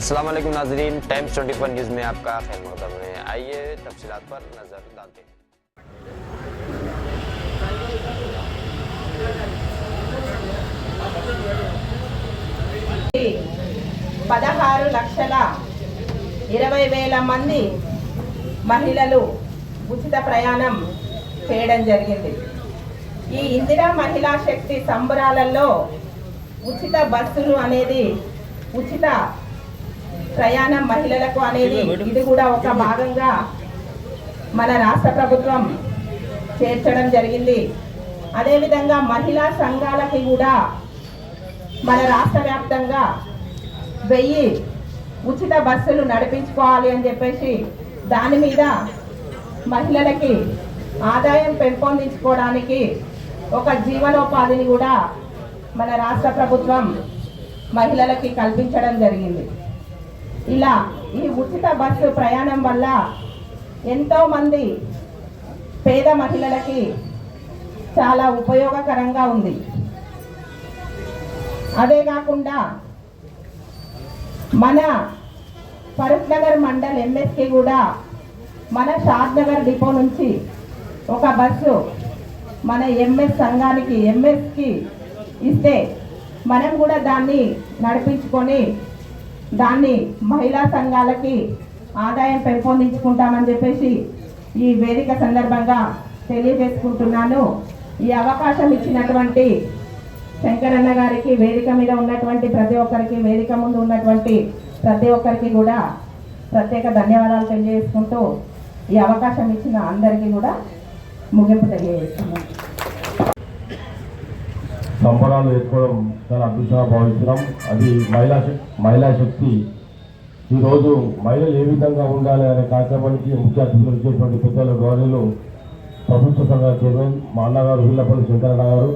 अस्सलाम वालेकुम नाजरीन टाइम्स 24 न्यूज़ में आपका खैर मकदम है आइए तफसीलात पर नज़र डालते हैं పదహారు లక్షల ఇరవై వేల మంది మహిళలు ఉచిత ప్రయాణం చేయడం జరిగింది ఈ ఇందిరా మహిళా శక్తి సంబరాలలో ఉచిత బస్సులు అనేది ఉచిత ప్రయాణం మహిళలకు అనేది ఇది కూడా ఒక భాగంగా మన రాష్ట్ర ప్రభుత్వం చేర్చడం జరిగింది. అదేవిధంగా మహిళా సంఘాలకి కూడా మన రాష్ట్ర వ్యాప్తంగా వెయ్యి ఉచిత బస్సులు నడిపించుకోవాలి అని చెప్పేసి దాని మీద మహిళలకి ఆదాయం పెంపొందించుకోవడానికి ఒక జీవనోపాధిని కూడా మన రాష్ట్ర ప్రభుత్వం మహిళలకి కల్పించడం జరిగింది. ఇలా ఈ ఉచిత బస్సు ప్రయాణం వల్ల ఎంతోమంది పేద మహిళలకి చాలా ఉపయోగకరంగా ఉంది. అదే కాకుండా మన ఫరూక్ నగర్ మండల్ ఎంఎస్కి కూడా మన షాద్ నగర్ డిపో నుంచి ఒక బస్సు మన ఎంఎస్ సంఘానికి ఎంఎస్కి ఇస్తే మనం కూడా దాన్ని నడిపించుకొని దాన్ని మహిళా సంఘాలకి ఆదాయం పెంపొందించుకుంటామని చెప్పేసి ఈ వేదిక సందర్భంగా తెలియజేసుకుంటున్నాను. ఈ అవకాశం ఇచ్చినటువంటి శంకరన్న గారికి వేదిక మీద ఉన్నటువంటి ప్రతి ఒక్కరికి వేదిక ముందు ఉన్నటువంటి ప్రతి ఒక్కరికి కూడా ప్రత్యేక ధన్యవాదాలు తెలియజేసుకుంటూ ఈ అవకాశం ఇచ్చిన అందరికీ కూడా ముగింపు తెలియజేస్తున్నాను. సంబరాలు వేసుకోవడం చాలా అదృష్టంగా భావిస్తున్నాం. అది మహిళా మహిళా శక్తి. ఈరోజు మహిళలు ఏ విధంగా ఉండాలి అనే కార్యక్రమానికి ముఖ్య అతిథులు వచ్చేటువంటి పెద్దల గౌరవులు ప్రభుత్వ సంఘ చైర్మన్ మా అన్నగారు వీళ్ళపల్లి శంకరన్న గారు.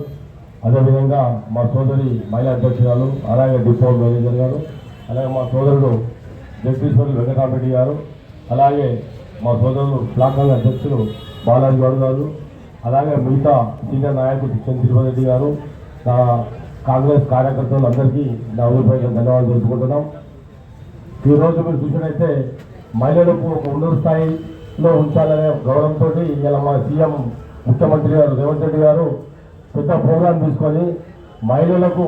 అదేవిధంగా మా సోదరి మహిళా అధ్యక్షురాలు అలాగే డిపో మేనేజర్ గారు అలాగే మా సోదరుడు జగదీశ్వరి వెంకటరామరెడ్డి గారు అలాగే మా సోదరుడు బ్లాక్ అధ్యక్షులు బాలాజీ గౌడ్ గారు అలాగే మిగతా సీనియర్ నాయకుడు కిషన్ తిరుపతి రెడ్డి గారు నా కాంగ్రెస్ కార్యకర్తలు అందరికీ నా ఊరిపై ధన్యవాదాలు తెలుసుకుంటున్నాం ఈరోజు మీరు చూసినట్టయితే మహిళలకు ఒక ఉన్నత స్థాయిలో ఉంచాలనే గౌరవంతో ఇలా మన సీఎం ముఖ్యమంత్రి గారు రేవంత్ రెడ్డి గారు పెద్ద ప్రోగ్రాం తీసుకొని మహిళలకు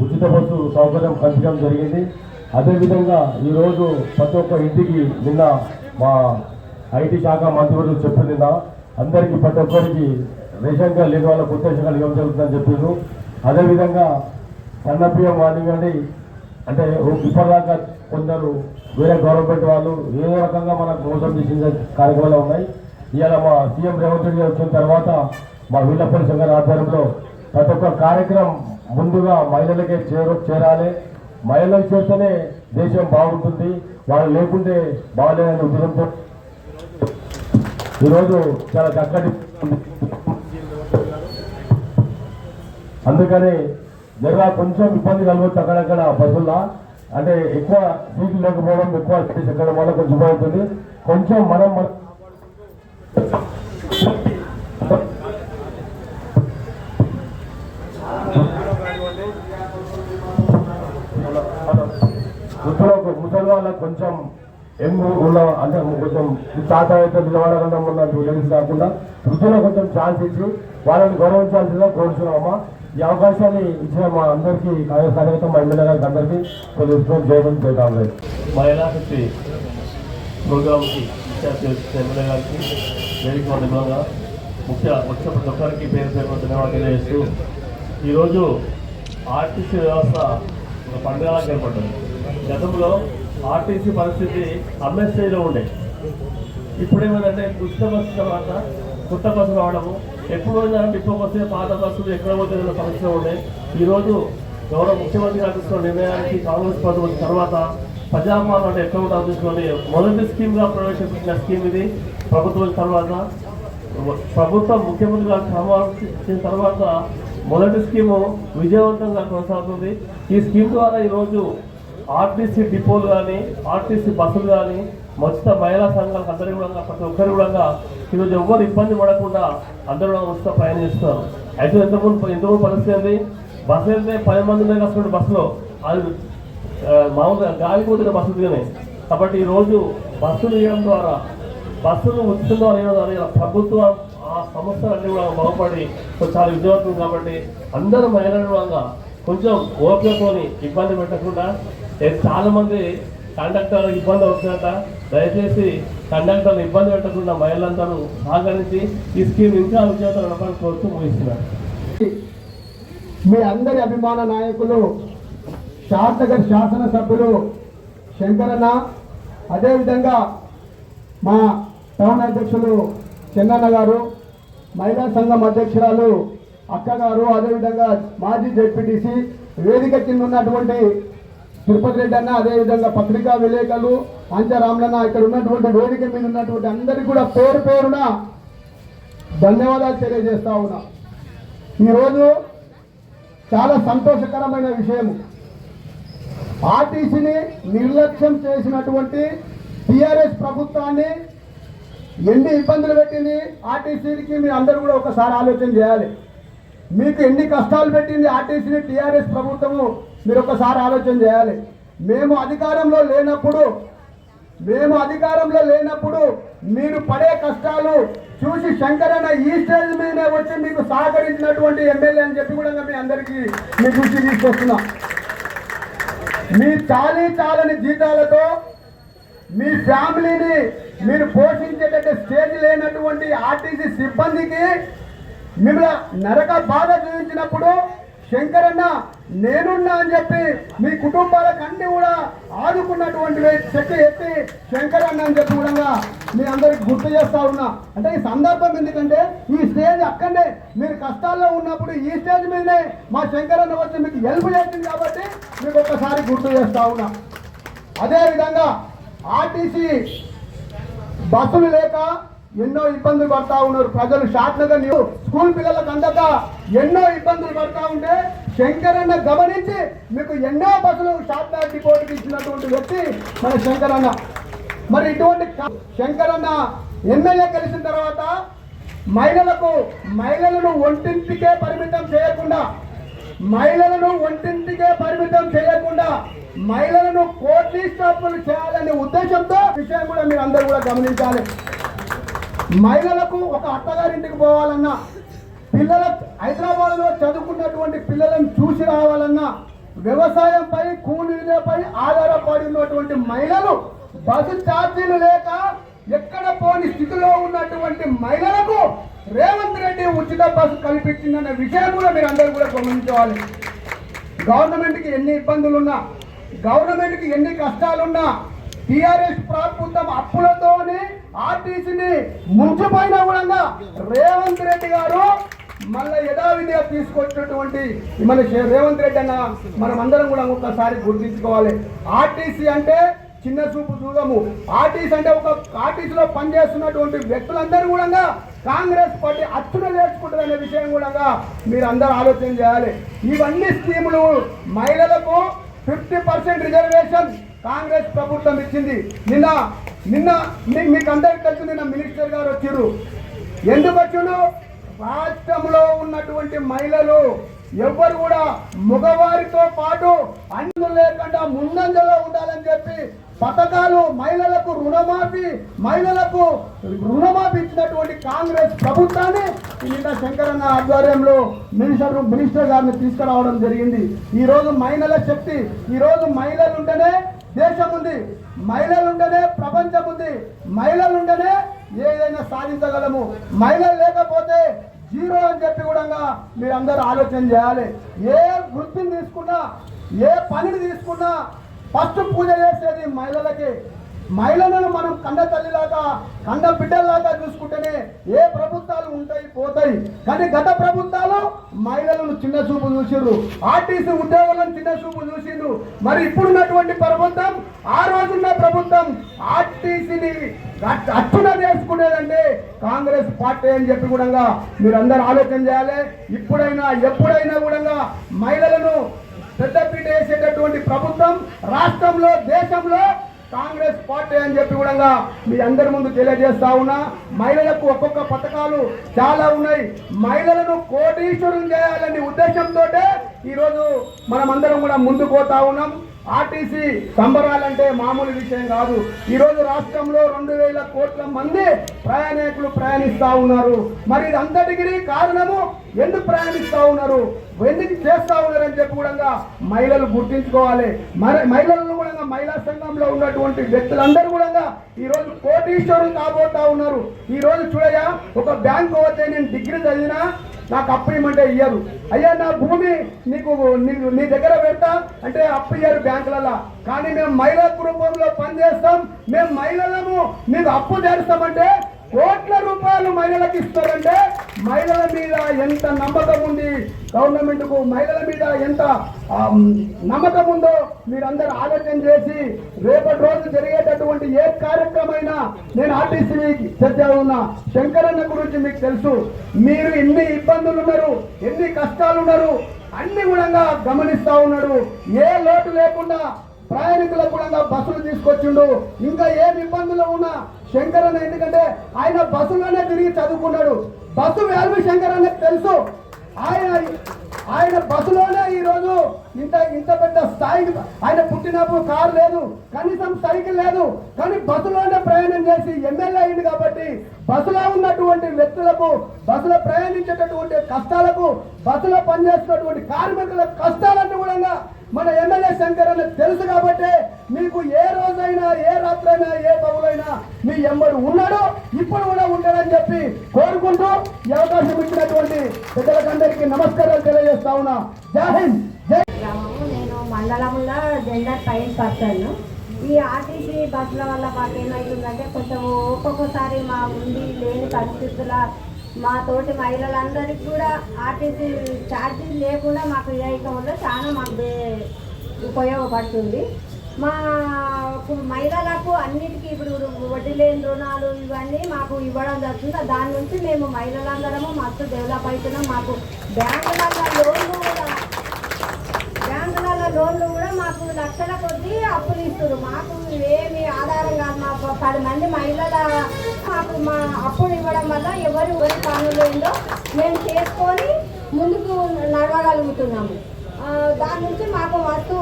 ఉచిత బస్సు సౌకర్యం కల్పించడం జరిగింది. అదేవిధంగా ఈరోజు ప్రతి ఒక్క ఇంటికి నిన్న మా ఐటీ శాఖ మంత్రివర్యులు చెప్పిన అందరికీ ప్రతి ఒక్కరికి రేషన్ కార్డు లేని వాళ్ళకు కొత్త రేషన్ ఇవ్వడం జరుగుతుందని చెప్పారు అదేవిధంగా సన్న బియ్యం కానివ్వండి అంటే ఇప్పటిదాకా కొందరు వేరే గవర్నమెంట్ వాళ్ళు ఏ రకంగా మనకు మోసం చేసిన కార్యక్రమాలు ఉన్నాయి. ఇవాళ మా సీఎం రేవంత్ రెడ్డి వచ్చిన తర్వాత మా వీళ్ళపల్లి సంఘం ఆధ్వర్యంలో ప్రతి ఒక్క కార్యక్రమం ముందుగా మహిళలకే చేర చేరాలి. మహిళలకు చేస్తేనే దేశం బాగుంటుంది. వాళ్ళు లేకుంటే బాగాలేదనే ఉద్యమంతో ఈరోజు చాలా చక్కటి అందుకని జరగా కొంచెం ఇబ్బంది కలగొచ్చు అక్కడక్కడ బస్సుల్లో. అంటే ఎక్కువ సీట్లు లేకపోవడం ఎక్కువ సీట్స్ ఎక్కడం వల్ల కొంచెం అవుతుంది. కొంచెం మనం మన వృద్ధులకు ముసలి వాళ్ళకి కొంచెం ఎంగు ఉన్న అంటే కొంచెం తాత అయితే నిలబడకుండా ఉన్న లేడీస్ కాకుండా వృద్ధులకు కొంచెం ఛాన్స్ ఇచ్చి వాళ్ళని గౌరవించాల్సిందిగా కోరుతున్నామమ్మా ఈ అవకాశాన్ని ఇచ్చిన మా అందరికీ కార్యకర్త మా ఎమ్మెల్యే గారికి అందరికీ తెలుసుకొని చేయడం చేయడం లేదు మహిళా శక్తి ప్రోగ్రామ్కి ఎమ్మెల్యే గారికి వేదిక నిబంధనగా ముఖ్య ముఖ్య ప్రతి ఒక్కరికి పేరు పేరు ధన్యవాదాలు తెలియజేస్తూ ఈరోజు ఆర్టీసీ వ్యవస్థ ఒక పండుగలా ఏర్పడ్డది. గతంలో ఆర్టీసీ పరిస్థితి అమ్మే ఉండే. ఇప్పుడు ఏమైందంటే ఉచిత బస్సు తర్వాత కొత్త బస్సు రావడము ఎప్పుడు పోయిందంటే ఇప్పుడు వస్తే పాత బస్సులు ఎక్కడ పోతే అన్న ఉండే. ఈరోజు గౌరవ ముఖ్యమంత్రి గారు తీసుకున్న నిర్ణయానికి కాంగ్రెస్ ప్రభుత్వం వచ్చిన తర్వాత ప్రజాపాలన అంటే ఎక్కడ ఉంటుందో తీసుకొని మొదటి స్కీమ్గా ప్రవేశపెట్టిన స్కీమ్ ఇది. ప్రభుత్వం తర్వాత ప్రభుత్వం ముఖ్యమంత్రి గారు సమావేశించిన తర్వాత మొదటి స్కీము విజయవంతంగా కొనసాగుతుంది. ఈ స్కీమ్ ద్వారా ఈరోజు ఆర్టీసీ డిపోలు కానీ ఆర్టీసీ బస్సులు కానీ మొత్తం మహిళా సంఘాలకు అందరి కూడా ప్రతి ఒక్కరి కూడా ఈరోజు ఎవ్వరు ఇబ్బంది పడకుండా అందరూ కూడా ఉచిత ప్రయాణిస్తున్నారు అయితే ఎంతమంది ఎంతమంది పరిస్థితి అండి బస్సు వెళ్తే పది మంది ఉన్నాయి కష్టపడి బస్సులో. అది మామూలుగా గాలిపోతున్న బస్సులు దిగినాయి కాబట్టి ఈరోజు బస్సులు ఇవ్వడం ద్వారా బస్సులు ఉచితంగా ద్వారా ప్రభుత్వం ఆ సంస్థలన్నీ కూడా బాగుపడి చాలా విజయవంతం కాబట్టి అందరూ మహిళల కొంచెం ఓపికతోని ఇబ్బంది పెట్టకుండా చాలామంది చాలా మంది కండక్టర్ ఇబ్బంది అవుతుందట దయచేసి కండక్టర్లు ఇబ్బంది పెట్టకుండా మహిళలందరూ సహకరించి ఈ స్కీమ్ ఇంకా విజయవంతం నడపాలని కోరుతూ ముగిస్తున్నారు మీ అందరి అభిమాన నాయకులు శాసన శాసనసభ్యులు శంకరన్న అదేవిధంగా మా టౌన్ అధ్యక్షులు చెన్నన్న గారు మహిళా సంఘం అధ్యక్షురాలు అక్క గారు అదేవిధంగా మాజీ జెడ్పీటీసీ వేదిక కింద ఉన్నటువంటి తిరుపతి రెడ్డి అన్న అదేవిధంగా పత్రికా విలేకరులు పంచరాములన్న ఇక్కడ ఉన్నటువంటి వేదిక మీద ఉన్నటువంటి అందరికీ కూడా పేరు పేరున ధన్యవాదాలు తెలియజేస్తా ఉన్నా. ఈరోజు చాలా సంతోషకరమైన విషయము. ఆర్టీసీని నిర్లక్ష్యం చేసినటువంటి టిఆర్ఎస్ ప్రభుత్వాన్ని ఎన్ని ఇబ్బందులు పెట్టింది ఆర్టీసీకి మీరు అందరూ కూడా ఒకసారి ఆలోచన చేయాలి. మీకు ఎన్ని కష్టాలు పెట్టింది ఆర్టీసీని టిఆర్ఎస్ ప్రభుత్వము? మీరు ఒకసారి ఆలోచన చేయాలి. మేము అధికారంలో లేనప్పుడు మేము అధికారంలో లేనప్పుడు మీరు పడే కష్టాలు చూసి శంకరన్న ఈ స్టేజ్ మీదనే వచ్చి మీకు సహకరించినటువంటి ఎమ్మెల్యే అని చెప్పి కూడా మీ అందరికీ మీ దృష్టి తీసుకొస్తున్నా. మీ చాలీ చాలని జీతాలతో మీ ఫ్యామిలీని మీరు పోషించేటట్టు స్టేజ్ లేనటువంటి ఆర్టీసీ సిబ్బందికి మిమ్మల్ని నరక బాధ చూపించినప్పుడు శంకరన్న నేనున్నా అని చెప్పి మీ కుటుంబాలకు అన్ని కూడా ఆదుకున్నటువంటి చెట్టు ఎత్తి శంకరన్న అని చెప్పి కూడా మీ అందరికి గుర్తు చేస్తా ఉన్నా. అంటే ఈ సందర్భం ఎందుకంటే ఈ స్టేజ్ అక్కడనే మీరు కష్టాల్లో ఉన్నప్పుడు ఈ స్టేజ్ మీదనే మా శంకరన్న వచ్చి మీకు హెల్ప్ చేసింది కాబట్టి మీకు ఒక్కసారి గుర్తు చేస్తా ఉన్నా. అదేవిధంగా ఆర్టీసీ బస్సులు లేక ఎన్నో ఇబ్బందులు పడతా ఉన్నారు. ప్రజలు షాట్ నగర్ స్కూల్ పిల్లలకు అందక ఎన్నో ఇబ్బందులు పడతా ఉంటే శంకరన్న గమనించి మీకు ఎన్నో బస్సులు షాట్ నగర్ డిపోట్కి ఇచ్చినటువంటి వ్యక్తి మన శంకరన్న. మరి ఇటువంటి శంకరన్న ఎమ్మెల్యే కలిసిన తర్వాత మహిళలకు మహిళలను ఒంటింటికే పరిమితం చేయకుండా మహిళలను ఒంటింటికే పరిమితం చేయకుండా మహిళలను కోటీశ్వరులు చేయాలనే ఉద్దేశంతో విషయం కూడా మీరు అందరూ కూడా గమనించాలి. మహిళలకు ఒక అత్తగారింటికి పోవాలన్నా పిల్లల హైదరాబాద్లో చదువుకున్నటువంటి పిల్లలను చూసి రావాలన్నా వ్యవసాయంపై కూలీలపై ఆధారపడి ఉన్నటువంటి మహిళలు బస్సు ఛార్జీలు లేక ఎక్కడ పోని స్థితిలో ఉన్నటువంటి మహిళలకు రేవంత్ రెడ్డి ఉచిత బస్సు కల్పించిందన్న విషయం కూడా మీరు అందరూ కూడా గమనించాలి గవర్నమెంట్కి ఎన్ని ఇబ్బందులున్నా గవర్నమెంట్కి ఎన్ని కష్టాలున్నా టీఆర్ఎస్ ప్రభుత్వం అప్పులతోనే ఆర్టీసీని ముంచిపోయిన కూడా రేవంత్ రెడ్డి గారు మళ్ళీ యథావిధిగా తీసుకొచ్చినటువంటి మన రేవంత్ రెడ్డి అన్న మనం అందరం కూడా ఒక్కసారి గుర్తించుకోవాలి. ఆర్టీసీ అంటే చిన్న చూపు చూడము. ఆర్టీసీ అంటే ఒక ఆర్టీసీలో పనిచేస్తున్నటువంటి వ్యక్తులందరూ కూడా కాంగ్రెస్ పార్టీ అచ్చున నేర్చుకుంటుందనే విషయం కూడా మీరు అందరూ ఆలోచన చేయాలి. ఇవన్నీ స్కీములు మహిళలకు ఫిఫ్టీ పర్సెంట్ రిజర్వేషన్ కాంగ్రెస్ ప్రభుత్వం ఇచ్చింది. నిన్న నిన్న మీ- మీకు అందరికి తెలుసు నిన్న మినిస్టర్ గారు వచ్చారు ఎందుకు వచ్చారు రాష్ట్రంలో ఉన్నటువంటి మహిళలు ఎవ్వరు కూడా మగవారితో పాటు అన్ను లేకుండా ముందంజలో ఉండాలని చెప్పి పథకాలు మహిళలకు రుణమాఫీ మహిళలకు రుణమాఫీ ఇచ్చినటువంటి కాంగ్రెస్ ప్రభుత్వాన్ని నిన్న శంకరన్న ఆధ్వర్యంలో మినిస్టర్ మినిస్టర్ గారిని తీసుకురావడం జరిగింది. ఈరోజు మహిళల శక్తి ఈరోజు మహిళలు ఉంటేనే దేశం ఉంది మహిళలు ఉంటేనే ప్రపంచం ఉంది మహిళలు ఉంటేనే ఏదైనా సాధించగలము. మహిళలు లేకపోతే జీరో అని చెప్పి కూడా మీరు అందరూ ఆలోచన చేయాలి. ఏ వృత్తిని తీసుకున్నా ఏ పనిని తీసుకున్నా ఫస్ట్ పూజ చేసేది మహిళలకి. మహిళలను మనం కండ తల్లిలాగా కండ బిడ్డలాగా చూసుకుంటేనే ఏ ప్రభుత్వాలు ఉంటాయి పోతాయి. కానీ గత ప్రభుత్వాలు మహిళలను చిన్న చూపు చూసిర్రు ఆర్టీసీ ఉద్యోగులను చిన్న చూపు చూసిండ్రు. మరి ఇప్పుడున్నటువంటి ప్రభుత్వం ఆ రోజున్న ప్రభుత్వం ఆర్టీసీని అచ్చున చేసుకునేదంటే కాంగ్రెస్ పార్టీ అని చెప్పి కూడా మీరందరూ ఆలోచన చేయాలి. ఇప్పుడైనా ఎప్పుడైనా కూడా మహిళలను పెద్దపీట వేసేటటువంటి ప్రభుత్వం రాష్ట్రంలో దేశంలో కాంగ్రెస్ పార్టీ అని చెప్పి కూడా మీ అందరి ముందు తెలియజేస్తా ఉన్నా మహిళలకు ఒక్కొక్క పథకాలు చాలా ఉన్నాయి. మహిళలను కోటీశ్వరం చేయాలనే ఉద్దేశంతో ఈరోజు మనమందరం కూడా ముందుకు పోతా ఉన్నాం. ఆర్టీసీ సంబరాలంటే మామూలు విషయం కాదు. ఈరోజు రాష్ట్రంలో రెండు వేల కోట్ల మంది ప్రయాణికులు ప్రయాణిస్తూ ఉన్నారు. మరి ఇదంతటికి కారణము? ఎందుకు ప్రయాణిస్తూ ఉన్నారు? ఎందుకు చేస్తూ ఉన్నారు అని చెప్పి కూడా మహిళలు గుర్తించుకోవాలి. మరి మహిళలను కూడా మహిళా సంఘంలో ఉన్నటువంటి వ్యక్తులందరూ కూడా ఈరోజు కోటీశ్వరులు కాబోతా ఉన్నారు. ఈరోజు చూడయా ఒక బ్యాంకు పోతే నేను డిగ్రీ చదివినా నాకు అప్పు ఇవ్వమంటే ఇయ్యరు. అయ్యా నా భూమి నీకు నీకు నీ దగ్గర పెడతా అంటే అప్పు ఇయ్యరు బ్యాంకులలో కానీ మేము మహిళా కుటుంబంలో పనిచేస్తాం. మేము మహిళలము మీకు అప్పు తెరుస్తామంటే కోట్ల రూపాయలు మహిళలకు ఇస్తారంటే మహిళల మీద ఎంత నమ్మకం ఉంది? గవర్నమెంట్కు మహిళల మీద ఎంత నమ్మకం ఉందో మీరందరూ ఆలోచన చేసి రేపటి రోజు జరిగేటటువంటి ఏ కార్యక్రమైనా నేను ఆర్టీసీ చర్చ ఉన్నా. శంకరన్న గురించి మీకు తెలుసు. మీరు ఎన్ని ఇబ్బందులు ఉన్నారు ఎన్ని కష్టాలు ఉన్నారు అన్ని కూడా గమనిస్తూ ఉన్నాడు. ఏ లోటు లేకుండా ప్రయాణికులకు కూడా బస్సులు తీసుకొచ్చిండు. ఇంకా ఏం ఇబ్బందులు ఉన్నా శంకరన్న ఎందుకంటే ఆయన బస్సులోనే తిరిగి చదువుకున్నాడు. బస్సు వాల్యూ శంకరన్నకు తెలుసు? ఆయన ఆయన బస్సులోనే ఈరోజు ఇంత ఇంత పెద్ద స్థాయికి ఆయన పుట్టినప్పుడు కారు లేదు కనీసం సైకిల్ లేదు. కానీ బస్సులోనే ప్రయాణం చేసి ఎమ్మెల్యే అయింది కాబట్టి బస్సులో ఉన్నటువంటి వ్యక్తులకు బస్సులో ప్రయాణించేటటువంటి కష్టాలకు బస్సులో పనిచేస్తున్నటువంటి కార్మికుల కష్టాలన్నీ కూడా మన ఎమ్మెల్యే శంకర్ అన్న తెలుసు కాబట్టి మీకు ఏ రోజైనా ఏ రాత్రైనా ఏ పగులైనా మీ ఎమ్మడు ఉన్నాడో ఇప్పుడు కూడా ఉంటాడని చెప్పి కోరుకుంటూ ఈ అవకాశం ఇచ్చినటువంటి పెద్దలకందరికీ నమస్కారాలు తెలియజేస్తా ఉన్నా. జై హింద్! జై నేను మండలంలో జెండర్ పైన పర్సన్ ఈ ఆర్టీసీ బస్సుల వల్ల మాకు ఏమవుతుందంటే కొంచెం ఒక్కొక్కసారి మా ఉండి లేని పరిస్థితుల మా తోటి మహిళలందరికీ కూడా ఆర్టీసీ ఛార్జీలు లేకుండా మాకు ఇదైతే వల్ల చాలా మాకు ఉపయోగపడుతుంది. మా కు- మహిళలకు అన్నిటికీ ఇప్పుడు వడ్డీ లేని రుణాలు ఇవన్నీ మాకు ఇవ్వడం జరుగుతుంది. దాని నుంచి మేము మహిళలందరము మస్తు డెవలప్ అవుతున్నాం. మాకు బ్యాంకులలో లోన్లు లోన్లు కూడా మాకు లక్షల కొద్దీ అప్పులు ఇస్తారు మాకు ఏమి ఆధారం కాదు. మాకు పది మంది మహిళల మాకు మా అప్పులు ఇవ్వడం వల్ల ఎవరు ఎవరి పనులు ఏందో మేము చేసుకొని ముందుకు నడవగలుగుతున్నాము. దాని నుంచి మాకు వస్తు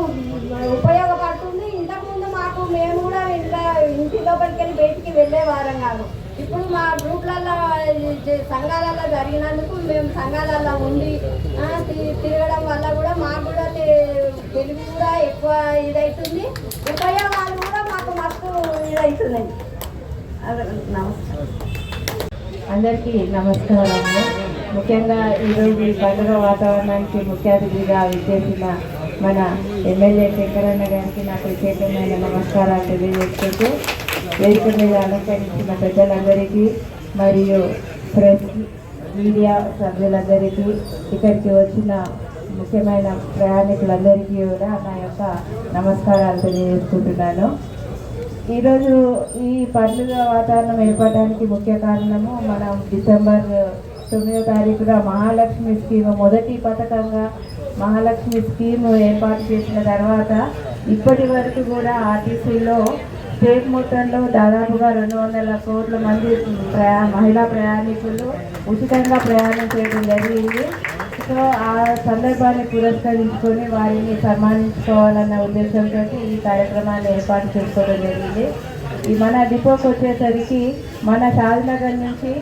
ఉపయోగపడుతుంది. ఇంతకుముందు మాకు మేము కూడా ఇంట్లో ఇంటి లోపలికి వెళ్ళి బయటికి వెళ్ళే వారం కాదు. ఇప్పుడు మా గ్రూప్లలో సంఘాలలో జరిగినందుకు మేము సంఘాలలో ఉండి తిరగడం వల్ల కూడా మాకు కూడా తెలివి కూడా ఎక్కువ ఇదవుతుంది ఉపయోగాలు కూడా మాకు మస్తు ఇదవుతుందండి అదే, నమస్కారం. అందరికీ నమస్కారం ముఖ్యంగా ఈరోజు ఈ పండుగ వాతావరణానికి ముఖ్య అతిథిగా విచ్చేసిన మన ఎమ్మెల్యే శంకరన్న గారికి నా ప్రత్యేకమైన నమస్కారాలు తెలియజేసుకుంటూ వేదిక మీద అలంకరించిన పెద్దలందరికీ మరియు ప్రెస్ మీడియా సభ్యులందరికీ ఇక్కడికి వచ్చిన ముఖ్యమైన ప్రయాణికులందరికీ కూడా నా యొక్క నమస్కారాలు తెలియజేసుకుంటున్నాను. ఈరోజు ఈ పండుగ వాతావరణం ఏర్పడడానికి ముఖ్య కారణము మనం డిసెంబర్ తొమ్మిదో తారీఖున మహాలక్ష్మి స్కీమ్ మొదటి పథకంగా మహాలక్ష్మి స్కీమ్ ఏర్పాటు చేసిన తర్వాత ఇప్పటి వరకు కూడా ఆర్టీసీలో స్టేట్ మొత్తంలో దాదాపుగా రెండు వందల కోట్ల మంది ప్రయా మహిళా ప్రయాణికులు ఉచితంగా ప్రయాణం చేయడం జరిగింది. సో ఆ సందర్భాన్ని పురస్కరించుకొని వారిని సన్మానించుకోవాలన్న ఉద్దేశంతో ఈ కార్యక్రమాన్ని ఏర్పాటు చేసుకోవడం జరిగింది. ఈ మన డిపోకి వచ్చేసరికి మన షాద్నగర్ నుంచి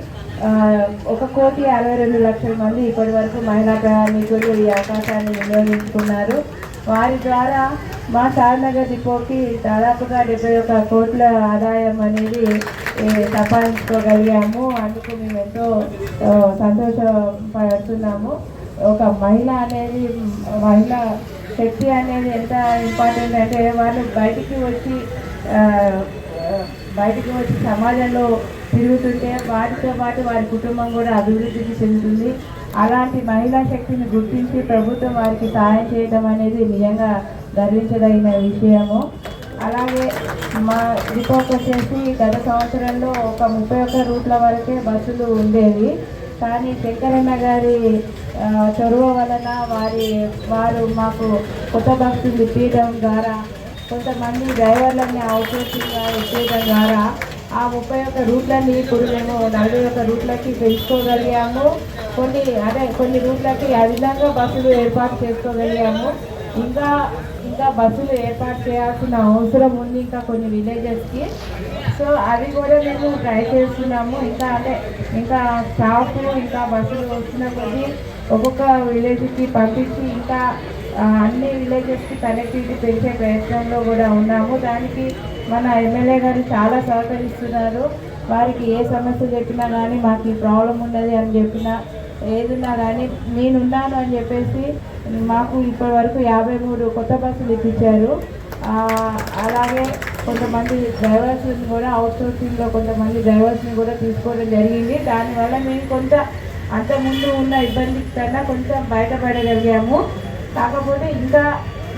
ఒక కోటి అరవై రెండు లక్షల మంది ఇప్పటి వరకు మహిళా ప్రయాణికులు ఈ అవకాశాన్ని వినియోగించుకున్నారు. వారి ద్వారా మా షాద్నగర్ డిపోకి దాదాపుగా డెబ్బై ఒక కోట్ల ఆదాయం అనేది సంపాదించుకోగలిగాము. అందుకు మేము ఎంతో సంతోషపడుతున్నాము. ఒక మహిళ అనేది మహిళ శక్తి అనేది ఎంత ఇంపార్టెంట్ అంటే వాళ్ళు బయటికి వచ్చి బయటికి వచ్చి సమాజంలో తిరుగుతుంటే వారితో పాటు వారి కుటుంబం కూడా అభివృద్ధికి చెందుతుంది. అలాంటి మహిళా శక్తిని గుర్తించి ప్రభుత్వం వారికి సహాయం చేయడం అనేది నిజంగా గర్వించదగిన విషయము. అలాగే మా రిపోర్ట్ వచ్చేసి గత సంవత్సరంలో ఒక ముప్పై ఒక్క రూట్ల వరకే బస్సులు ఉండేవి. కానీ శంకరన్న గారి చొరవ వలన వారి వారు మాకు కొత్త బస్సులు ఇప్పించడం ద్వారా కొంతమంది డ్రైవర్లని అవుట్సోర్సింగ్గా ఇప్పించడం ద్వారా ఆ ముప్పై ఒక్క రూట్లని ఇప్పుడు మేము నలభై ఒక్క రూట్లకి పెంచుకోగలిగాము. కొన్ని అదే కొన్ని రూట్లకి ఆ విధంగా బస్సులు ఏర్పాటు చేసుకోగలిగాము. ఇంకా ఇంకా బస్సులు ఏర్పాటు చేయాల్సిన అవసరం ఉంది ఇంకా కొన్ని విలేజెస్కి. సో అది కూడా మేము ట్రై చేస్తున్నాము. ఇంకా అంటే ఇంకా స్టాఫ్ ఇంకా బస్సులు వచ్చిన కొద్దీ ఒక్కొక్క విలేజ్కి పంపించి ఇంకా అన్ని విలేజెస్కి కనెక్టివిటీ పెంచే ప్రయత్నంలో కూడా ఉన్నాము. దానికి మన ఎమ్మెల్యే గారు చాలా సహకరిస్తున్నారు. వారికి ఏ సమస్య చెప్పినా కానీ మాకు ఈ ప్రాబ్లం ఉన్నది అని చెప్పినా ఏదున్నా కానీ నేనున్నాను అని చెప్పేసి మాకు ఇప్పటి వరకు యాభై మూడు కొత్త బస్సులు ఇప్పించారు. అలాగే కొంతమంది డ్రైవర్స్ని కూడా అవుట్సోర్సింగ్లో కొంతమంది డ్రైవర్స్ని కూడా తీసుకోవడం జరిగింది. దానివల్ల మేము కొంత అంతకుముందు ముందు ఉన్న ఇబ్బంది కన్నా కొంచెం బయటపడగలిగాము. కాకపోతే ఇంకా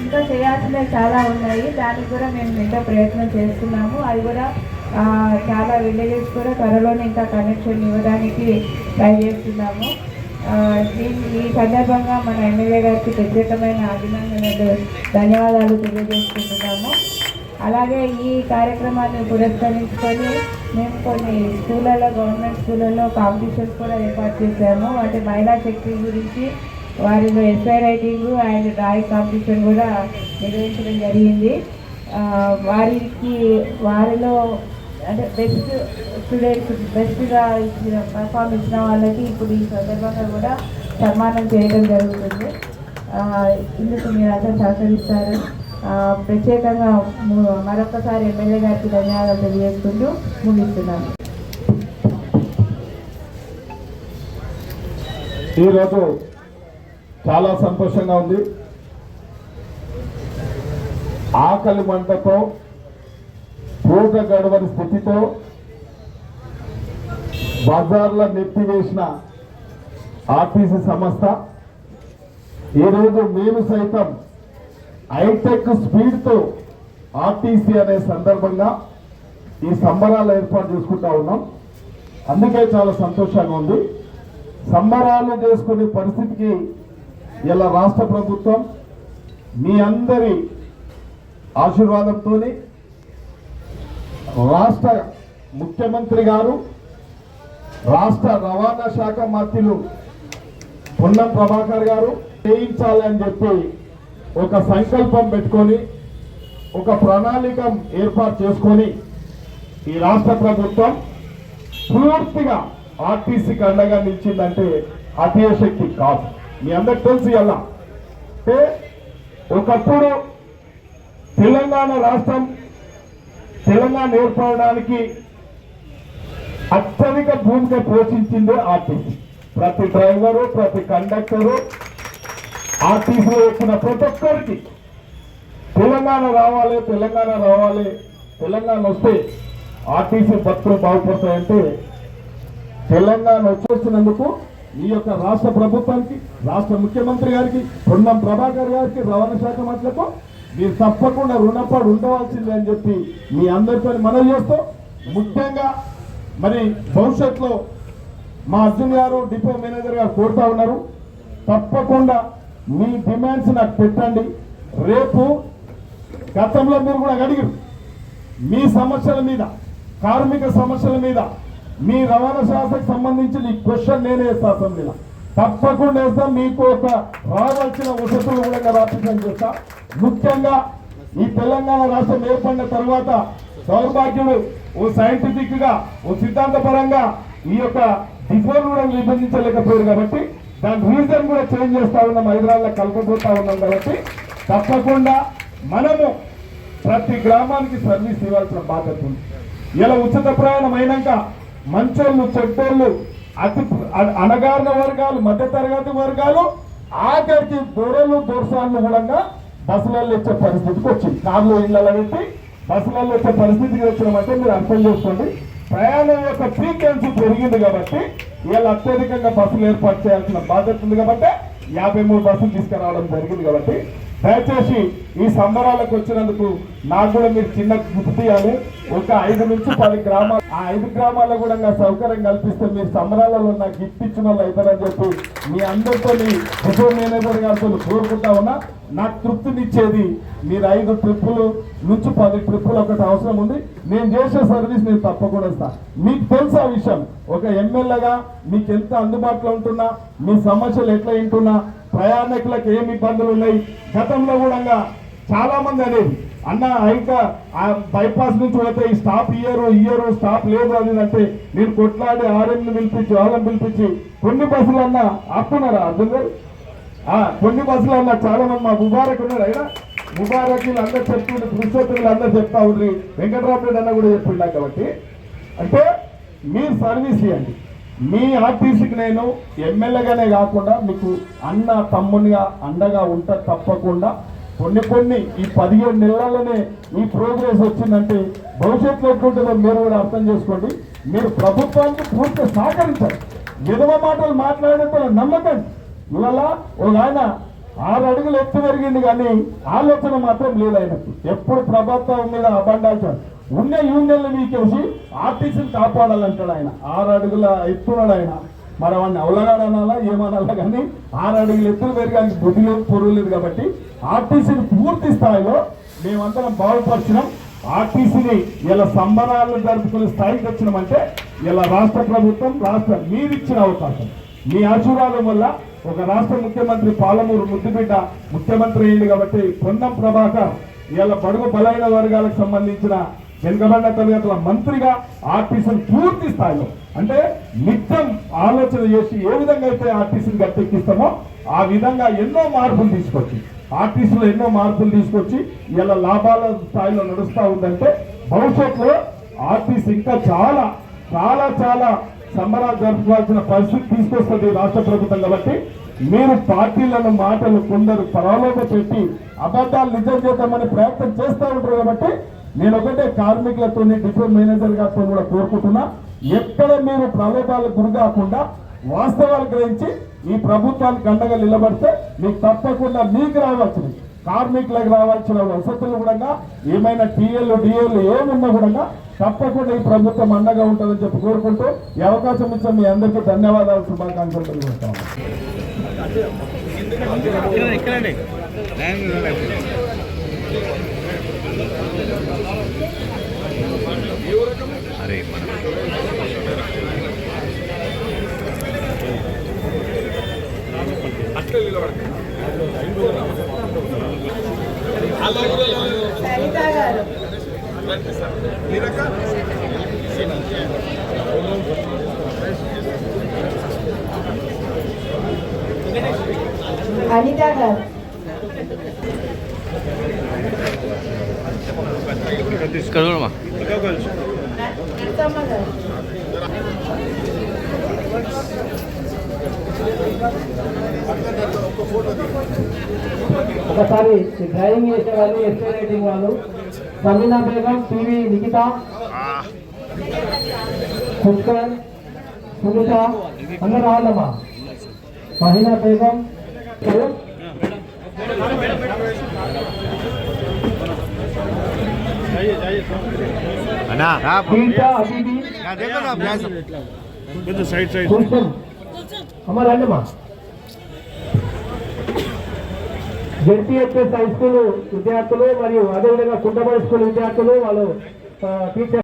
ఇంకా చేయాల్సినవి చాలా ఉన్నాయి. దానికి కూడా మేము ఇంకా ప్రయత్నం చేస్తున్నాము. అది కూడా చాలా విలేజెస్ కూడా త్వరలోనే ఇంకా కనెక్షన్ ఇవ్వడానికి ట్రై చేస్తున్నాము. ఈ సందర్భంగా మన ఎమ్మెల్యే గారికి ప్రత్యేకమైన అభినందనలు ధన్యవాదాలు తెలియజేసుకుంటున్నాము. అలాగే ఈ కార్యక్రమాన్ని పురస్కరించుకొని మేము కొన్ని స్కూళ్ళలో గవర్నమెంట్ స్కూళ్ళలో కాంపిటీషన్స్ కూడా ఏర్పాటు చేశాము. అంటే మహిళా శక్తి గురించి వారిలో essay writing and drawing competition కూడా నిర్వహించడం జరిగింది. వారికి వారిలో అంటే బెస్ట్ స్టూడెంట్స్ బెస్ట్గా ఇచ్చిన పర్ఫామ్ ఇచ్చిన వాళ్ళకి ఇప్పుడు ఈ సందర్భంగా కూడా సన్మానం చేయడం జరుగుతుంది. ఆ, ఇందుకు మీరంతా సహకరిస్తారు. ప్రత్యేకంగా మరొకసారి ఎమ్మెల్యే గారికి ధన్యవాదాలు తెలియజేసుకుంటూ ముగిస్తున్నాను. ఈరోజు చాలా సంతోషంగా ఉంది. ఆకలి మంటతో పూట గడవని స్థితితో బజార్ల నెత్తివేసిన ఆర్టీసీ సంస్థ. ఈరోజు మేము సైతం హైటెక్ స్పీడ్తో ఆర్టీసీ అనే సందర్భంగా ఈ సంబరాలు ఏర్పాటు చేసుకుంటా ఉన్నాం. అందుకే చాలా సంతోషంగా ఉంది. సంబరాలు చేసుకునే పరిస్థితికి ఇలా రాష్ట్ర ప్రభుత్వం మీ అందరి ఆశీర్వాదంతో రాష్ట్ర ముఖ్యమంత్రి గారు రాష్ట్ర రవాణా శాఖ మంత్రులు పొన్నం ప్రభాకర్ గారు చేయించాలని చెప్పి ఒక సంకల్పం పెట్టుకొని ఒక ప్రణాళిక ఏర్పాటు చేసుకొని ఈ రాష్ట్ర ప్రభుత్వం పూర్తిగా ఆర్టీసీకి అండగా నిలిచిందంటే అతిశక్తి కాదు. మీ అందరికి తెలుసు ఎలా అంటే ఒకప్పుడు తెలంగాణ రాష్ట్రం తెలంగాణ ఏర్పడడానికి అత్యధిక భూమిక పోషించిందే ఆర్టీసీ. ప్రతి డ్రైవరు ప్రతి కండక్టరు ఆర్టీసీలో వచ్చిన ప్రతి ఒక్కరికి తెలంగాణ రావాలి తెలంగాణ రావాలి తెలంగాణ వస్తే ఆర్టీసీ బతుకులు బాగుపడతాయంటే తెలంగాణ వచ్చేసినందుకు ఈ యొక్క రాష్ట్ర ప్రభుత్వానికి రాష్ట్ర ముఖ్యమంత్రి గారికి పొన్నం ప్రభాకర్ గారికి రవాణా శాఖ మంత్రులకు మీరు తప్పకుండా రుణపడి ఉండవలసిందే అని చెప్పి మీ అందరితో మనవి చేస్తూ ముఖ్యంగా మరి భవిష్యత్తులో మా అర్జున్ గారు డిపో మేనేజర్ గారు కోరుతా ఉన్నారు. తప్పకుండా మీ డిమాండ్స్ నాకు పెట్టండి. రేపు గతంలో మీరు కూడా అడిగారు. మీ సమస్యల మీద కార్మిక సమస్యల మీద మీ రవాణా శాఖకు సంబంధించిన ఈ క్వశ్చన్ నేనే వేస్తా అసెంబ్లీలో. తప్పకుండా వేస్తా. మీకు ఒక రావాల్సిన వసతులు కూడా రాపించని చేస్తా ముఖ్యంగా ఈ తెలంగాణ రాష్ట్రం ఏర్పడిన తర్వాత దౌర్భాగ్యుడు ఓ సైంటిఫిక్గా ఓ సిద్ధాంతపరంగా ఈ యొక్క డిఫోర్ కూడా విభజించలేకపోయారు కాబట్టి దాని రీజన్ కూడా చేంజ్ చేస్తా ఉన్నాం హైదరాబాద్లో కలపబోతా ఉన్నాం కాబట్టి తప్పకుండా మనము ప్రతి గ్రామానికి సర్వీస్ ఇవ్వాల్సిన బాధ్యత ఉంది. ఇలా ఉచిత ప్రయాణం అయినాక మంచోళ్ళు చెడ్డోళ్ళు అతి అ- అణగారిన వర్గాలు మధ్యతరగతి వర్గాలు ఆఖరికి దొరలు దొరసాలను కూడా బస్సులలో ఇచ్చే పరిస్థితికి వచ్చింది. కార్లు ఇళ్ళ పెట్టి బస్సులలో వచ్చే పరిస్థితికి వచ్చినామంటే మీరు అర్థం చేసుకోండి. ప్రయాణం యొక్క ఫ్రీక్వెన్సీ పెరిగింది కాబట్టి వీళ్ళు అత్యధికంగా బస్సులు ఏర్పాటు చేయాల్సిన బాధ్యత ఉంది కాబట్టి యాభై మూడు బస్సులు తీసుకురావడం జరిగింది కాబట్టి దయచేసి ఈ సంబరాలకు వచ్చినందుకు నాకు కూడా మీరు చిన్న గుర్తు తీయాలి. ఒక ఐదు నుంచి పది గ్రామాలు ఆ ఐదు గ్రామాల్లో కూడా నాకు సౌకర్యం కల్పిస్తే మీరు సంబరాలలో నాకు గిఫ్ట్ ఇచ్చిన వాళ్ళు అవుతారని చెప్పి మీ అందరితో కిషోర్ మేనేజర్ గారితో కోరుకుంటా ఉన్నా. నాకు తృప్తినిచ్చేది మీరు ఐదు ట్రిప్పులు నుంచి పది ట్రిప్పులు ఒకటి అవసరం ఉంది. నేను చేసే సర్వీస్ నేను తప్పకుండా ఇస్తా. మీకు తెలుసు ఆ విషయం. ఒక ఎమ్మెల్యేగా మీకు ఎంత అందుబాటులో ఉంటున్నా మీ సమస్యలు ఎట్లా వింటున్నా ప్రయాణికులకు ఏమి ఇబ్బందులు ఉన్నాయి? గతంలో కూడా చాలా మంది అనేది అన్న ఇంకా ఆ బైపాస్ నుంచి పోతే ఈ స్టాప్ ఇయ్యరు ఇయ్యరు స్టాప్ లేదు అని అంటే నేను కొట్లాడి ఆర్ఎంని పిలిపించి వాళ్ళని పిలిపించి కొన్ని బస్సులు అన్నా ఆపుతున్నారా అర్థం గారు కొన్ని బస్సులు అన్నా చాలా మంది మా ముబారక్ ఉన్నారు అయినా? ముబారక్ అందరు చెప్తుండ్రు పురుషోత్తులు అందరు చెప్తా ఉండ్రి వెంకటరామరెడ్డి అన్న కూడా చెప్పిండా కాబట్టి. అంటే మీరు సర్వీస్ ఇవ్వండి మీ ఆర్టీసీకి నేను ఎమ్మెల్యేగానే కాకుండా మీకు అన్న తమ్మునిగా అండగా ఉంటా తప్పకుండా కొన్ని కొన్ని ఈ పదిహేడు నెలలనే ఈ ప్రోగ్రెస్ వచ్చిందంటే భవిష్యత్తులో ఎట్లుంటుందో మీరు కూడా అర్థం చేసుకోండి. మీరు ప్రభుత్వానికి పూర్తి సహకరించాలి. విధవ మాటలు మాట్లాడేంత నమ్మకం. ఇవాళ ఒక ఆయన ఆరు అడుగులు ఎత్తు పెరిగింది కానీ ఆలోచన మాత్రం లేదు ఆయనకు. ఎప్పుడు ప్రభుత్వం మీద అబండాల్చారు ఉన్న యూనియన్లు మీకేసి ఆర్టీసీని కాపాడాలంటాడు ఆయన. ఆరు అడుగుల ఎత్తున్నాడు ఆయన. మరి వాడిని అవలగాడు అనాలా ఏమనాలా కానీ ఆరు అడుగులు ఎత్తులు పెరిగానికి బుద్ధి లేదు పొరుగు లేదు కాబట్టి ఆర్టీసీని పూర్తి స్థాయిలో మేమందరం బాగుపరిచినాం. ఆర్టీసీని ఇలా సంబరాలు జరుపుకునే స్థాయికి వచ్చినామంటే ఇలా రాష్ట్ర ప్రభుత్వం రాష్ట్ర మీరిచ్చిన అవకాశం. మీ ఆశీర్వాదం వల్ల ఒక రాష్ట్ర ముఖ్యమంత్రి పాలమూరు ముద్దుబిడ్డ ముఖ్యమంత్రి అయింది కాబట్టి పొన్నం ప్రభాకర్ ఇలా బడుగు బలైన వర్గాలకు సంబంధించిన వెనుకబడిన తరగతుల మంత్రిగా ఆర్టీసీని పూర్తి స్థాయిలో అంటే నిత్యం ఆలోచన చేసి ఏ విధంగా అయితే ఆర్టీసీని గట్టెక్కిస్తామో ఆ విధంగా ఎన్నో మార్పులు తీసుకొచ్చి ఆర్టీసీలో ఎన్నో మార్పులు తీసుకొచ్చి ఇలా లాభాల స్థాయిలో నడుస్తూ ఉందంటే భవిష్యత్తులో ఆర్టీసీ ఇంకా చాలా చాలా చాలా సంబరాలు జరుపుకోవాల్సిన పరిస్థితి తీసుకొస్తుంది రాష్ట్ర ప్రభుత్వం కాబట్టి మీరు పార్టీలను మాటలు కొందరు పరలోక పెట్టి అబద్ధాలు నిజం చేద్దామని ప్రయత్నం చేస్తూ ఉంటారు కాబట్టి నేను ఒకటే కార్మికులతో డిపో మేనేజర్ గారితో కూడా కోరుకుంటున్నా ఎక్కడ మీరు ప్రలోభాలకు గురి కాకుండా వాస్తవాలు గ్రహించి ఈ ప్రభుత్వానికి అండగా నిలబడితే మీకు తప్పకుండా మీకు రావాల్సింది కార్మికులకు రావాల్సిన వసతులు కూడా ఏమైనా టీఎల్ డిఎల్ ఏమున్నా కూడా తప్పకుండా ఈ ప్రభుత్వం అండగా ఉంటుందని చెప్పి కోరుకుంటూ ఈ అవకాశం ఇచ్చిన మీ అందరికీ ధన్యవాదాలు శుభాకాంక్షలు తెలియజేస్తాము అరే మన అనిత గారు. నరసమ్మ గారు ఒకసారి డ్రైవింగ్ చేసే వాళ్ళు ఎస్ఏ రైటింగ్ వాళ్ళు సమీనా బేగం పివి నిఖిత పుష్కర్ సునీత అందరు రావాలమ్మా. మహిళా బేగం గీతా అతిథి కుల్సుమ్ అమ్మ రండమ్మా జెడ్పీహెచ్ఎస్ హై స్కూల్ విద్యార్థులు మరియు అదేవిధంగా కుంటబడి స్కూల్ విద్యార్థులు వాళ్ళు ఆ, టీచర్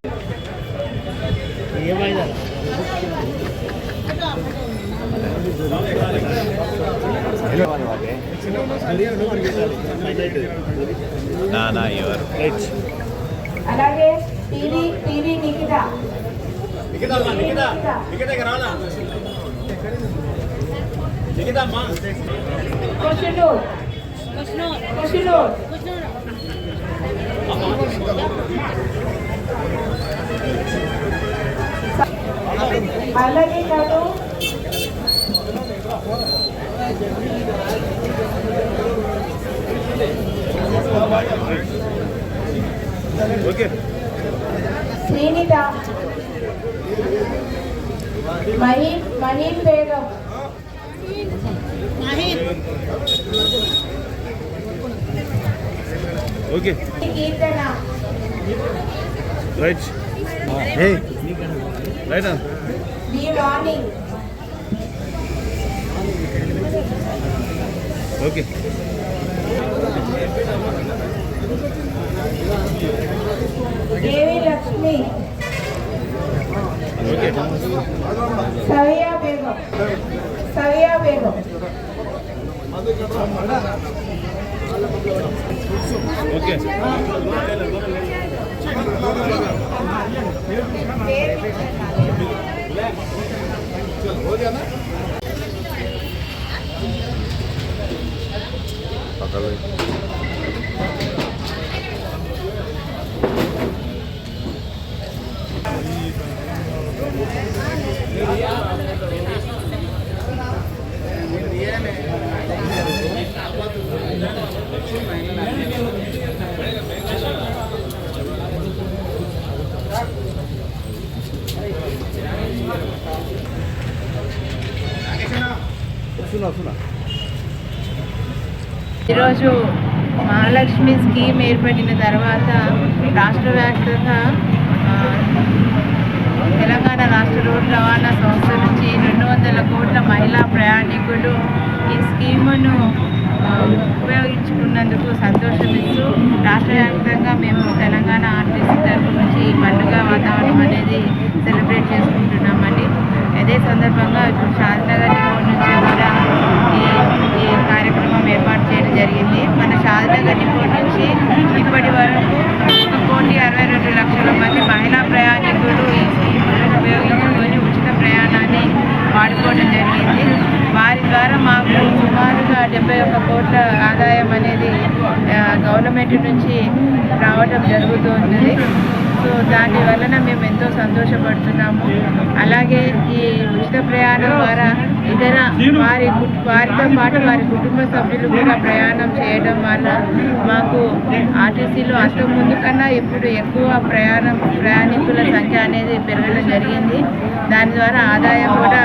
అలాగే టీవీ టీవీ నిఖిత కుషినూర్ కుషినూర్ అలాగే కాదు Srinitha Maheen Maheen Begum okay Keerthana right right be morning okay Devi Lakshmi okay Saviya Begum Saviya Begum okay ఈరోజు మహాలక్ష్మి స్కీమ్ ఏర్పడిన తర్వాత రాష్ట్ర వ్యాప్తంగా తెలంగాణ రాష్ట్ర రోడ్డు రవాణా సంస్థ నుంచి రెండు వందల కోట్ల మహిళా ప్రయాణికులు ఈ స్కీమును ఉపయోగించుకున్నందుకు సంతోషమిస్తూ రాష్ట్ర వ్యాప్తంగా మేము తెలంగాణ ఆర్టీసీ తరఫు నుంచి ఈ పండుగ వాతావరణం అనేది సెలబ్రేట్ చేసుకుంటున్నామండి. అదే సందర్భంగా ఇప్పుడు షాద్నగర్ డిపో నుంచి కూడా ఈ ఈ కార్యక్రమం ఏర్పాటు చేయడం జరిగింది. మన షాద్నగర్ డిపో నుంచి ఇప్పటి వరకు ఒక కోటి అరవై రెండు లక్షల మంది మహిళా ప్రయాణికులు ఈ స్కీమ్ ఉపయోగించుకొని వాడుకోవడం జరిగింది. వారి ద్వారా మాకు సుమారుగా డెబ్బై ఒక్క కోట్ల ఆదాయం అనేది గవర్నమెంట్ నుంచి రావడం జరుగుతూ ఉన్నది. సో దాని వలన మేము ఎంతో సంతోషపడుతున్నాము. అలాగే ఈ ఉచిత ప్రయాణం ద్వారా ఇతర వారి కు- వారితో పాటు వారి కుటుంబ సభ్యులు కూడా ప్రయాణం చేయడం వల్ల మాకు ఆర్టీసీలో అంత ముందు కన్నా ఇప్పుడు ఎక్కువ ప్రయాణం ప్రయాణికుల సంఖ్య అనేది పెరగడం జరిగింది. దాని ద్వారా ఆదాయం కూడా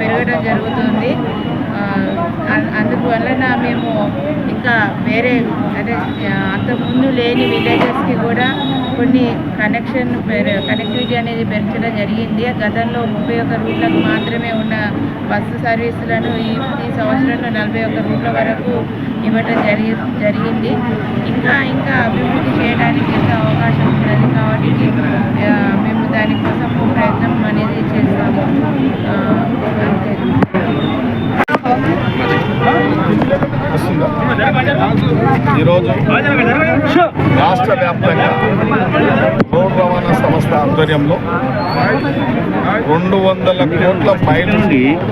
పెరగడం జరుగుతుంది. అందువలన మేము ఇంకా వేరే అదే అంతకుముందు లేని విలేజెస్కి కూడా కొన్ని కనెక్షన్ కనెక్టివిటీ అనేది పెంచడం జరిగింది. గతంలో ముప్పై ఒక్క రూట్లకు మాత్రమే ఉన్న బస్సు సర్వీసులను ఈ ఈ సంవత్సరంలో నలభై ఒక్క రూట్ల వరకు ఇవ్వడం జరిగి జరిగింది. ఇంకా ఇంకా అభివృద్ధి చేయడానికి ఎంత అవకాశం ఉన్నది కాబట్టి మేము దానికోసం ప్రయత్నం అనేది చేస్తాము. అంతే. ఈరోజు రాష్ట్ర వ్యాప్తంగా రోడ్ రవాణా సంస్థ ఆధ్వర్యంలో రెండు వందల కోట్ల మైలు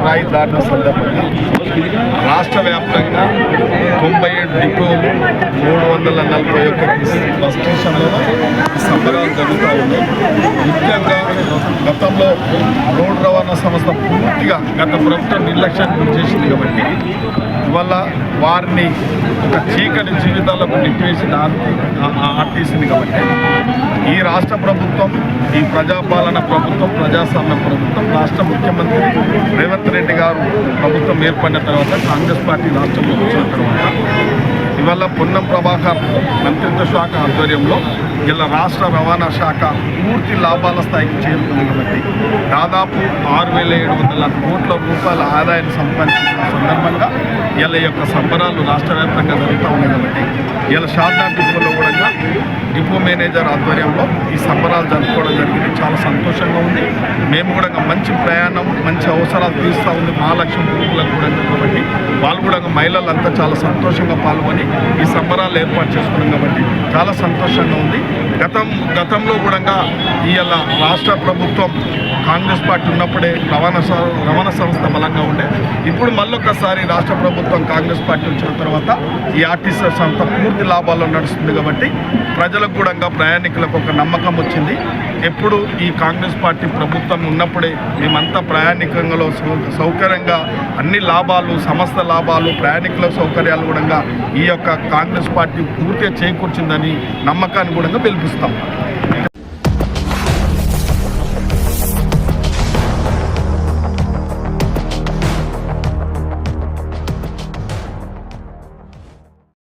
రాయి దాటిన సందర్భంగా రాష్ట్ర వ్యాప్తంగా తొంభై ఏడు డిపోలు వందల నలభై ఒక్క బస్ స్టేషన్లలో సంబరాలు జరుగుతూ ఉన్నాయి ముఖ్యంగా గతంలో రోడ్డు రవాణా సంస్థ పూర్తిగా గత ప్రభుత్వం నిర్లక్ష్యాన్ని గురి చేసింది కాబట్టి ఇవాళ వారిని ఒక చీకటి జీవితాలకు నెట్టివేసిన ఆర్టీసీని కాబట్టి ఈ రాష్ట్ర ప్రభుత్వం ఈ ప్రజాపాలన ప్రభుత్వం ప్రజాస్వామ్య ప్రభుత్వం రాష్ట్ర ముఖ్యమంత్రి రేవంత్ రెడ్డి గారు ప్రభుత్వం ఏర్పడిన తర్వాత కాంగ్రెస్ పార్టీ రాష్ట్రంలో వచ్చిన తర్వాత ఇవాళ పొన్నం ప్రభాకర్ మంత్రిత్వ శాఖ ఆధ్వర్యంలో ఇలా రాష్ట్ర రవాణా శాఖ పూర్తి లాభాల స్థాయికి చేరుకుంది కాబట్టి దాదాపు ఆరు వేల ఏడు వందల కోట్ల రూపాయల ఆదాయాన్ని సంపాదించిన సందర్భంగా ఇలా యొక్క సంబరాలు రాష్ట్ర వ్యాప్తంగా జరుగుతూ ఉన్నాయి కాబట్టి ఇలా శారదా డిపోలో కూడా డిపో మేనేజర్ ఆధ్వర్యంలో ఈ సంబరాలు జరుపుకోవడం జరిగింది. చాలా సంతోషంగా ఉంది. మేము కూడా మంచి ప్రయాణం మంచి అవసరాలు తీస్తూ ఉంది. మహాలక్ష్మి గ్రూపులకు కూడా కాబట్టి వాళ్ళు కూడా మహిళలంతా చాలా సంతోషంగా పాల్గొని ఈ సంబరాలు ఏర్పాటు చేసుకున్నాం కాబట్టి చాలా సంతోషంగా ఉంది. గతం గతంలో కూడా ఇవాళ రాష్ట్ర ప్రభుత్వం కాంగ్రెస్ పార్టీ ఉన్నప్పుడే రవాణా రవాణా సంస్థ బలంగా ఉండే. ఇప్పుడు మళ్ళొక్కసారి రాష్ట్ర ప్రభుత్వం కాంగ్రెస్ పార్టీ వచ్చిన తర్వాత ఈ ఆర్టీసీ సంస్థ పూర్తి లాభాల్లో నడుస్తుంది కాబట్టి ప్రజలకు కూడా ప్రయాణికులకు ఒక నమ్మకం వచ్చింది. ఎప్పుడు ఈ కాంగ్రెస్ పార్టీ ప్రభుత్వం ఉన్నప్పుడే మేమంతా ప్రయాణికంలో సౌ- సౌకర్యంగా అన్ని లాభాలు సమస్త లాభాలు ప్రయాణికుల సౌకర్యాలు కూడా ఈ యొక్క కాంగ్రెస్ పార్టీ పూర్తిగా చేకూర్చిందని నమ్మకాన్ని కూడా スト。